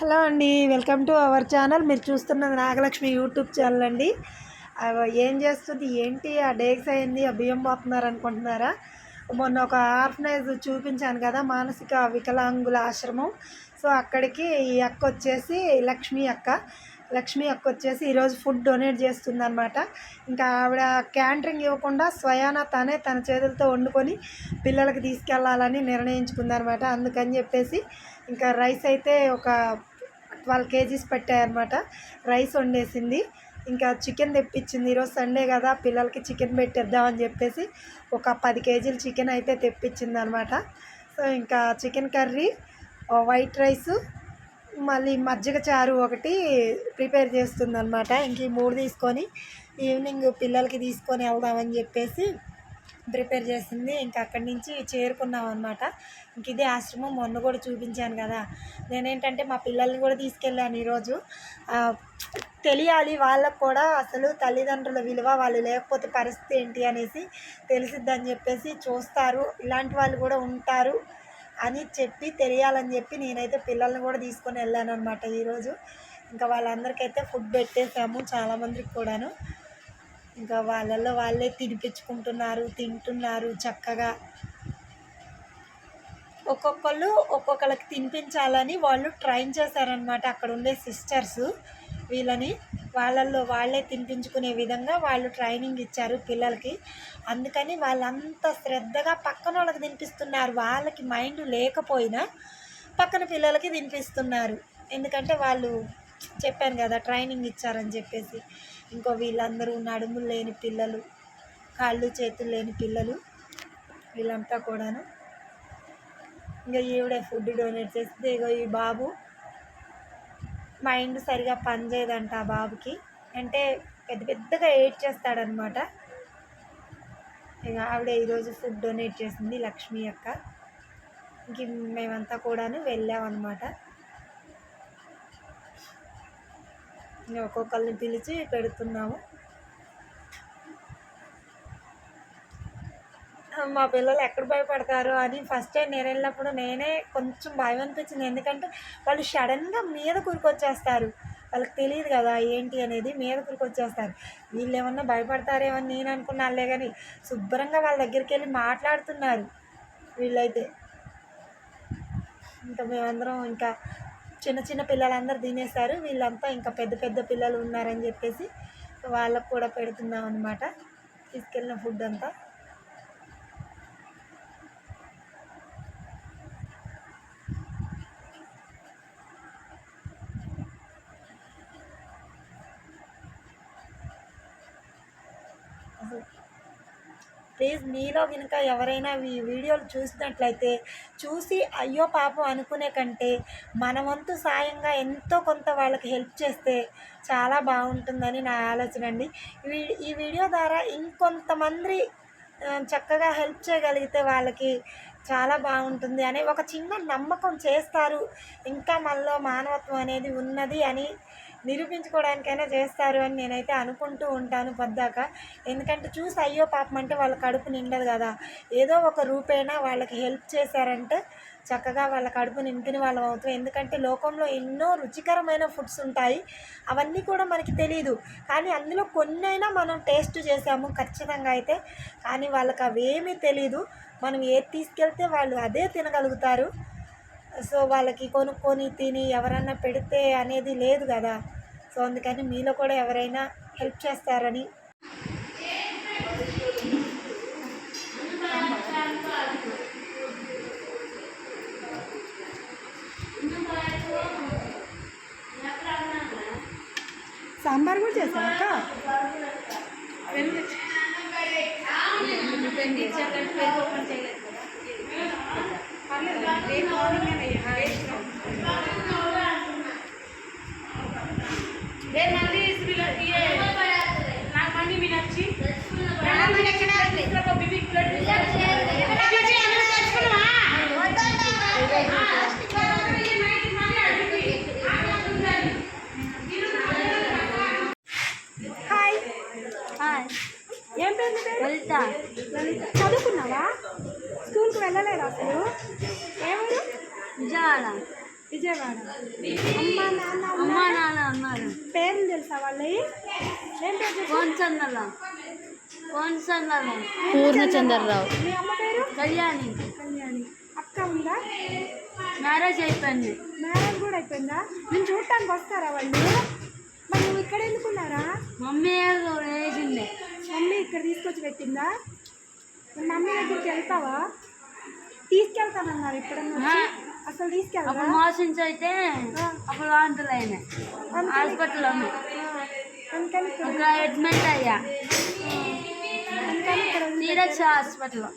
Hello అండి welcome to our channel. మీరు చూస్తున్నది నాగలక్ష్మి యూట్యూబ్ ఛానల్ అండి. ఏం చేస్తుంది? ఏంటి? ఆ డేక్స్ అయింది ఆ బియ్యం పోతున్నారు అనుకుంటున్నారా? మొన్న ఒక ఆర్ఫనైజ్ చూపించాను కదా మానసిక వికలాంగుల ఆశ్రమం. సో అక్కడికి ఈ అక్క వచ్చేసి లక్ష్మి అక్క. లక్ష్మి అక్క వచ్చేసి ఈరోజు ఫుడ్ డొనేట్ చేస్తుంది అనమాట ఇంకా ఆవిడ క్యాంటరింగ్ ఇవ్వకుండా స్వయాన తనే తన చేతులతో వండుకొని పిల్లలకి తీసుకెళ్ళాలని నిర్ణయించుకుందనమాట అందుకని చెప్పేసి ఇంకా రైస్ అయితే ఒక ట్వెల్వ్ కేజీస్ పెట్టాయన్నమాట. రైస్ వండేసింది. ఇంకా చికెన్ తెప్పించింది. ఈరోజు సండే కదా పిల్లలకి చికెన్ పెట్టేద్దామని చెప్పేసి ఒక పది కేజీలు చికెన్ అయితే తెప్పించింది అనమాట సో ఇంకా చికెన్ కర్రీ వైట్ రైస్ మళ్ళీ మజ్జిగ చారు ఒకటి ప్రిపేర్ చేస్తుంది అనమాట ఇంక ఈ మూడు తీసుకొని ఈవినింగ్ పిల్లలకి తీసుకొని వెళ్దామని చెప్పేసి ప్రిపేర్ చేసింది. ఇంకా అక్కడి నుంచి చేరుకున్నాం అనమాట ఇంక ఇదే ఆశ్రమం. మొన్న కూడా చూపించాను కదా. నేనేంటంటే మా పిల్లల్ని కూడా తీసుకెళ్ళాను ఈరోజు. తెలియాలి వాళ్ళకు కూడా అసలు తల్లిదండ్రుల విలువ వాళ్ళు లేకపోతే పరిస్థితి ఏంటి అనేసి తెలిసిద్దని చెప్పేసి చూస్తారు. ఇలాంటి వాళ్ళు కూడా ఉంటారు అని చెప్పి తెలియాలని చెప్పి నేనైతే పిల్లల్ని కూడా తీసుకొని వెళ్ళాను అనమాట ఈరోజు. ఇంకా వాళ్ళందరికైతే ఫుడ్ పెట్టేసాము చాలామందికి కూడాను. ఇంకా వాళ్ళల్లో వాళ్ళే తినిపించుకుంటున్నారు తింటున్నారు చక్కగా. ఒక్కొక్కళ్ళు ఒక్కొక్కళ్ళకి తినిపించాలని వాళ్ళు ట్రైన్ చేశారనమాట అక్కడ ఉండే సిస్టర్స్ వీళ్ళని. వాళ్ళల్లో వాళ్ళే తినిపించుకునే విధంగా వాళ్ళు ట్రైనింగ్ ఇచ్చారు పిల్లలకి. అందుకని వాళ్ళంత శ్రద్ధగా పక్కన వాళ్ళకి తినిపిస్తున్నారు. వాళ్ళకి మైండ్ లేకపోయినా పక్కన పిల్లలకి తినిపిస్తున్నారు. ఎందుకంటే వాళ్ళు చెప్పాను కదా ట్రైనింగ్ ఇచ్చారని చెప్పేసి. ఇంకో వీళ్ళందరూ నడుములు లేని పిల్లలు కాళ్ళు చేతులు లేని పిల్లలు వీళ్ళంతా కూడాను. ఇంకా ఈవిడే ఫుడ్ డొనేట్ చేస్తే ఇగో ఈ బాబు మైండ్ సరిగా పనిచేయదంట ఆ బాబుకి. అంటే పెద్ద పెద్దగా ఎయిట్ చేస్తాడనమాట. ఇక ఆవిడ ఈరోజు ఫుడ్ డొనేట్ చేసింది లక్ష్మి అక్క. ఇంక మేమంతా కూడాను వెళ్ళామన్నమాట ఇంకా ఒక్కొక్కరిని పిలిచి పెడుతున్నాము. మా పిల్లలు ఎక్కడ భయపడతారు అని ఫస్ట్ టైం నేను వెళ్ళినప్పుడు నేనే కొంచెం భయం అనిపించింది. ఎందుకంటే వాళ్ళు సడన్గా మీద కురికొచ్చేస్తారు. వాళ్ళకి తెలియదు కదా ఏంటి అనేది మీద కురికొచ్చేస్తారు. వీళ్ళు ఏమన్నా భయపడతారేమో అని నేను అనుకున్నానులే కానీ శుభ్రంగా వాళ్ళ దగ్గరికి వెళ్ళి మాట్లాడుతున్నారు వీళ్ళైతే. ఇంకా మేమందరం ఇంకా చిన్న చిన్న పిల్లలందరూ తినేశారు. వీళ్ళంతా ఇంకా పెద్ద పెద్ద పిల్లలు ఉన్నారని చెప్పేసి వాళ్ళకు కూడా పెడుతున్నాం అనమాట తీసుకెళ్ళిన ఫుడ్ అంతా. ప్లీజ్ మీలో కనుక ఎవరైనా ఈ వీడియోలు చూసినట్లయితే చూసి అయ్యో పాపం అనుకునే కంటే మన వంతు సాయంగా ఎంతో కొంత వాళ్ళకి హెల్ప్ చేస్తే చాలా బాగుంటుందని నా ఆలోచన అండి. ఈ వీడియో ద్వారా ఇంకొంతమంది చక్కగా హెల్ప్ చేయగలిగితే వాళ్ళకి చాలా బాగుంటుంది అనే ఒక చిన్న నమ్మకం చేస్తారు. ఇంకా మనలో మానవత్వం అనేది ఉన్నది అని నిరూపించుకోవడానికైనా చేస్తారు అని నేనైతే అనుకుంటూ ఉంటాను పద్దాక. ఎందుకంటే చూసి అయ్యో పాపం అంటే వాళ్ళ కడుపు నిండదు కదా. ఏదో ఒక రూపేణా వాళ్ళకి హెల్ప్ చేశారంటే చక్కగా వాళ్ళ కడుపు నింపిన వాళ్ళం అవుతాం. ఎందుకంటే లోకంలో ఎన్నో రుచికరమైన ఫుడ్స్ ఉంటాయి. అవన్నీ కూడా మనకి తెలియదు కానీ అందులో కొన్నైనా మనం టేస్ట్ చేసాము ఖచ్చితంగా అయితే. కానీ వాళ్ళకి అవేమీ తెలియదు మనం ఏది తీసుకెళ్తే వాళ్ళు అదే తినగలుగుతారు. సో వాళ్ళకి కొనుక్కొని తిని ఎవరన్నా పెడితే అనేది లేదు కదా. సో అందుకని మీలో కూడా ఎవరైనా హెల్ప్ చేస్తారని. సాంబార్ కూడా చేస్తాం అక్క? హాయ్ హాయ్ ఏం పేరు. చదువుకున్నావా? స్కూల్కి వెళ్ళలేదా అసలు? ఏమన్నా విజయవాడ. విజయవాడ. అమ్మ నాన్న అమ్మ ఉన్నారా? నాన్న అన్నారు పేర్లు తెలుసా వాళ్ళవి? ఏం పేరు? కోన్సన్నల కోన్సన్నల పూర్ణచంద్రరావు. మీ అమ్మ పేరు? కళ్యాణి. కళ్యాణి. అక్క ఉందా? మ్యారేజ్ అయిపోయింది. మ్యారేజ్ కూడా అయిపోయిందా? నేను చూడటానికి వస్తారా వాళ్ళు? మరి నువ్వు ఇక్కడ ఎందుకున్నారా? మమ్మీ వేసింది మమ్మీ ఇక్కడ తీసుకొచ్చి పెట్టిందా? మమ్మీ దగ్గరికి వెళ్తావా? తీసుకెళ్తానన్నారు ఎప్పుడన్నా అసలు తీసుకెళ్తా అప్పుడు మోషన్స్ అయితే అప్పుడు వాంతులు అయినాయి హాస్పిటల్ ఒక అడ్మిట్ అయ్యా. నీరక్ష హాస్పిటల్లో